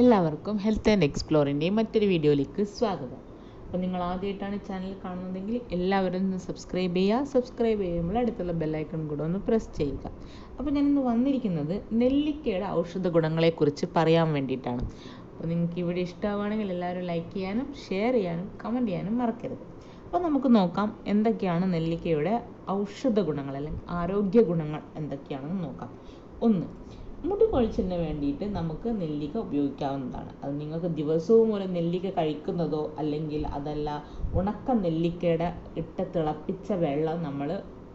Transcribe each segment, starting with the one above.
എല്ലാവർക്കും health and എക്സ്പ്ലോറിന്റെയും മറ്റൊരു വീഡിയോയിലേക്ക് സ്വാഗതം. അപ്പോൾ നിങ്ങൾ ആദ്യമായിട്ടാണ് ചാനൽ കാണുന്നതെങ്കിൽ എല്ലാവരും ഒന്ന് സബ്സ്ക്രൈബ് ചെയ്യുക. സബ്സ്ക്രൈബ് ചെയ്യുമ്പോൾ അടുത്തുള്ള ബെല്ലൈക്കൺ കൂടെ ഒന്ന് പ്രസ് ചെയ്യുക. അപ്പോൾ ഞാനിന്ന് വന്നിരിക്കുന്നത് നെല്ലിക്കയുടെ ഔഷധ ഗുണങ്ങളെക്കുറിച്ച് പറയാൻ വേണ്ടിയിട്ടാണ്. അപ്പോൾ നിങ്ങൾക്ക് ഇവിടെ ഇഷ്ടമാണെങ്കിൽ എല്ലാവരും ലൈക്ക് ചെയ്യാനും ഷെയർ ചെയ്യാനും കമന്റ് ചെയ്യാനും മറക്കരുത്. അപ്പോൾ നമുക്ക് നോക്കാം എന്തൊക്കെയാണ് നെല്ലിക്കയുടെ ഔഷധ ഗുണങ്ങൾ അല്ലെങ്കിൽ ആരോഗ്യ ഗുണങ്ങൾ എന്തൊക്കെയാണെന്ന് നോക്കാം. ഒന്ന് മുടി കൊഴിച്ചിലിന് വേണ്ടിയിട്ട് നമുക്ക് നെല്ലിക്ക ഉപയോഗിക്കാവുന്നതാണ്. അത് നിങ്ങൾക്ക് ദിവസവും ഒരു നെല്ലിക്ക കഴിക്കുന്നതോ അല്ലെങ്കിൽ അതല്ല ഉണക്ക നെല്ലിക്കയുടെ ഇട്ട് തിളപ്പിച്ച വെള്ളം നമ്മൾ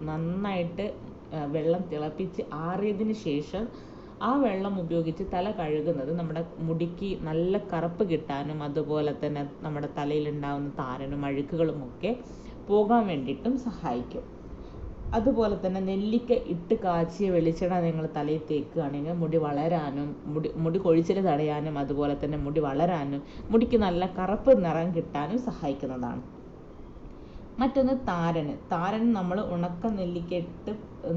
നന്നായിട്ട് വെള്ളം തിളപ്പിച്ച് ആറിയതിന് ശേഷം ആ വെള്ളം ഉപയോഗിച്ച് തല കഴുകുന്നത് നമ്മുടെ മുടിക്ക് നല്ല കറുപ്പ് കിട്ടാനും അതുപോലെ തന്നെ നമ്മുടെ തലയിലുണ്ടാകുന്ന താരനും അഴുക്കുകളും ഒക്കെ പോകാൻ വേണ്ടിയിട്ടും സഹായിക്കും. അതുപോലെ തന്നെ നെല്ലിക്ക ഇട്ട് കാച്ചിയ വെളിച്ചെണ്ണ നിങ്ങൾ തലയിൽ തേക്കുകയാണെങ്കിൽ മുടി വളരാനും മുടി മുടി കൊഴിച്ചിൽ തടയാനും അതുപോലെ തന്നെ മുടി വളരാനും മുടിക്ക് നല്ല കറുപ്പ് നിറം കിട്ടാനും സഹായിക്കുന്നതാണ്. മറ്റൊന്ന് താരന് താരൻ നമ്മൾ ഉണക്ക നെല്ലിക്ക ഇട്ട്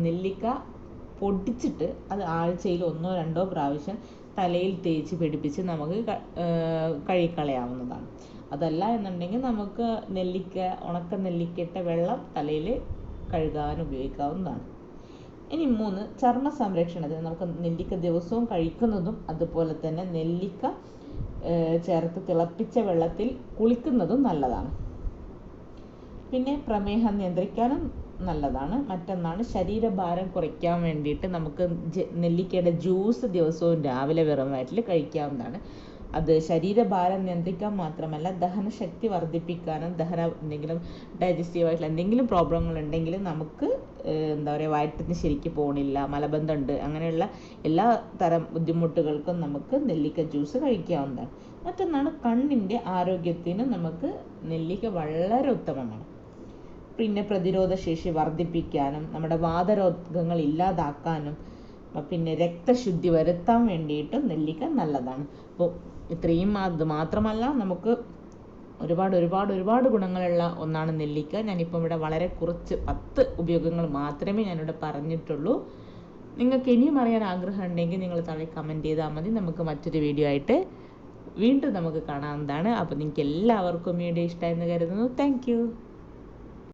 നെല്ലിക്ക പൊടിച്ചിട്ട് അത് ആഴ്ചയിൽ ഒന്നോ രണ്ടോ പ്രാവശ്യം തലയിൽ തേച്ച് പിടിപ്പിച്ച് നമുക്ക് കഴുകിക്കളയാവുന്നതാണ്. അതല്ല എന്നുണ്ടെങ്കിൽ നമുക്ക് നെല്ലിക്ക ഉണക്ക നെല്ലിക്ക വെള്ളം തലയിൽ കഴുകാൻ ഉപയോഗിക്കാവുന്നതാണ്. ഇനി മൂന്ന് ചർമ്മ സംരക്ഷണത്തിന് നമുക്ക് നെല്ലിക്ക ദിവസവും കഴിക്കുന്നതും അതുപോലെ തന്നെ നെല്ലിക്ക ചേർത്ത് തിളപ്പിച്ച വെള്ളത്തിൽ കുളിക്കുന്നതും നല്ലതാണ്. പിന്നെ പ്രമേഹം നിയന്ത്രിക്കാനും നല്ലതാണ്. മറ്റൊന്നാണ് ശരീരഭാരം കുറയ്ക്കാൻ വേണ്ടിയിട്ട് നമുക്ക് നെല്ലിക്കയുടെ ജ്യൂസ് ദിവസവും രാവിലെ വെറും വയറ്റിൽ കഴിക്കാവുന്നതാണ്. അത് ശരീരഭാരം നിയന്ത്രിക്കാൻ മാത്രമല്ല ദഹനശക്തി വർദ്ധിപ്പിക്കാനും ദഹന എന്തെങ്കിലും ഡൈജസ്റ്റീവ് ആയിട്ടുള്ള എന്തെങ്കിലും പ്രോബ്ലങ്ങൾ ഉണ്ടെങ്കിൽ നമുക്ക് എന്താ പറയുക വയറ്റിന് ശരിക്ക് പോകണില്ല മലബന്ധമുണ്ട് അങ്ങനെയുള്ള എല്ലാ തരം ബുദ്ധിമുട്ടുകൾക്കും നമുക്ക് നെല്ലിക്ക ജ്യൂസ് കഴിക്കാവുന്നതാണ്. മറ്റൊന്നാണ് കണ്ണിന്റെ ആരോഗ്യത്തിന് നമുക്ക് നെല്ലിക്ക വളരെ ഉത്തമമാണ്. പിന്നെ പ്രതിരോധ ശേഷി വർദ്ധിപ്പിക്കാനും നമ്മുടെ വാതരോഗങ്ങൾ ഇല്ലാതാക്കാനും പിന്നെ രക്തശുദ്ധി വരുത്താൻ വേണ്ടിയിട്ട് നെല്ലിക്ക നല്ലതാണ്. അപ്പോൾ ഇത്രയും അത് മാത്രമല്ല നമുക്ക് ഒരുപാട് ഒരുപാട് ഒരുപാട് ഗുണങ്ങളുള്ള ഒന്നാണ് നെല്ലിക്ക. ഞാനിപ്പം ഇവിടെ വളരെ കുറച്ച് പത്ത് ഉപയോഗങ്ങൾ മാത്രമേ ഞാനിവിടെ പറഞ്ഞിട്ടുള്ളൂ. നിങ്ങൾക്ക് ഇനിയും അറിയാൻ ആഗ്രഹം ഉണ്ടെങ്കിൽ നിങ്ങൾ താഴെ കമന്റ് ചെയ്താൽ മതി. നമുക്ക് മറ്റൊരു വീഡിയോ ആയിട്ട് വീണ്ടും നമുക്ക് കാണാവുന്നതാണ്. അപ്പോൾ നിങ്ങൾക്ക് എല്ലാവർക്കും വീഡിയോ ഇഷ്ടമായെന്ന് കരുതുന്നു. താങ്ക്